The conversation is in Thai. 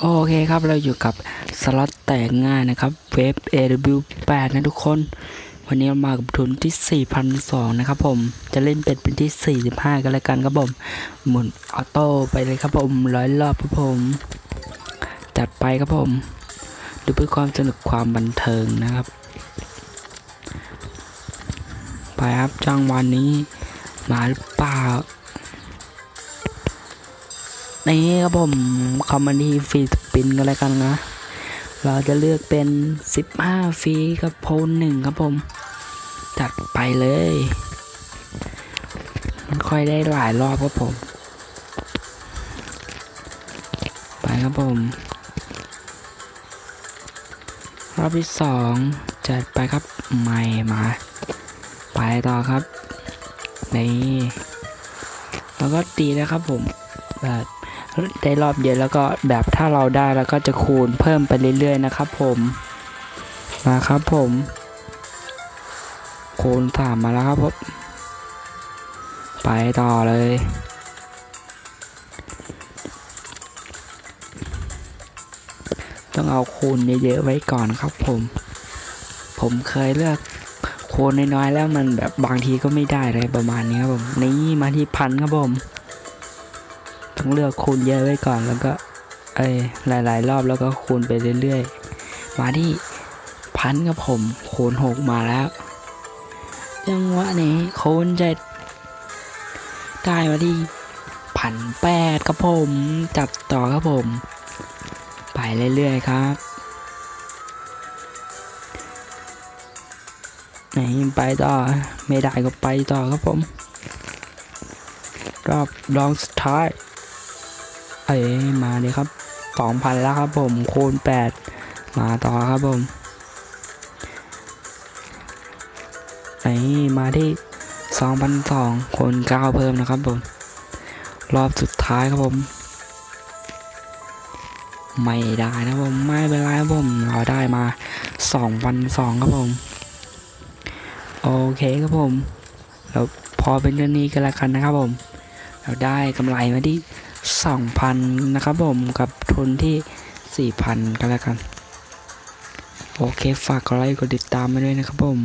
โอเคครับเราอยู่กับสล็อตแตกง่ายนะครับเวฟ AW8 นะทุกคน วันนี้เรามากับทุนที่ 4,200 นะครับผมจะเล่นเป็นเป็นที่ 45 กันแล้วกันครับผมหมุนออโต้ไปเลยครับผมร้อยรอบครับผม จัดไปครับผม ดูเพื่อความสนุกความบันเทิงนะครับ ไปครับจังวันนี้มาหรือเปล่า นี่ครับผมคอมมานีฟรีสปินกันแล้วกันนะ เราจะเลือกเป็น 15ฟรีกับโพลหนึ่งครับผม จัดไปเลย มันค่อยได้หลายรอบครับผม ไปครับผม รอบที่สองจัดไปครับไม่มา ไปต่อครับ นี่ แล้วก็ตีนะครับผมแบบ ได้รอบเยอะแล้วก็แบบถ้าเราได้แล้วก็จะคูณเพิ่มไปเรื่อยๆนะครับผมมาครับผม คูณสามมาแล้วครับผมไปต่อเลยต้องเอาคูณเยอะๆไว้ก่อนครับผม ผมเคยเลือกคูณน้อยๆแล้วมันแบบบางทีก็ไม่ได้เลยประมาณนี้ครับผม นี่มาที่พันครับผม ต้องเลือกคูณเยอะไว้ก่อนแล้วก็เอ้ยหลาย ๆ รอบแล้วก็คูณไปเรื่อยๆ มาที่พันกับผมคูณหกมาแล้วจังหวะนี้คูณเจ็ดได้มาที่พันแปดครับผมจับต่อครับผม ไปเรื่อยๆครับไหนไปต่อไม่ได้ก็ไปต่อครับผม รอบรองสุดท้าย เอ้ยมาเลยครับสองพันแล้วครับผมคูณแปดมาต่อครับผมไอ้มาที่สองพันสองคูณเก้าเพิ่มนะครับผม รอบสุดท้ายครับผม ไม่ได้นะผมไม่เป็นไรครับผมเราได้มาสองพันสองครับผม โอเคครับผมแล้วพอเป็นเรื่องนี้กันละกันนะครับผม เราได้กำไรมาที่ 2,000 นะครับผมกับทุนที่ 4,000ก็แล้วกัน โอเค ฝากกดไลค์กดติดตามมาด้วยนะครับผม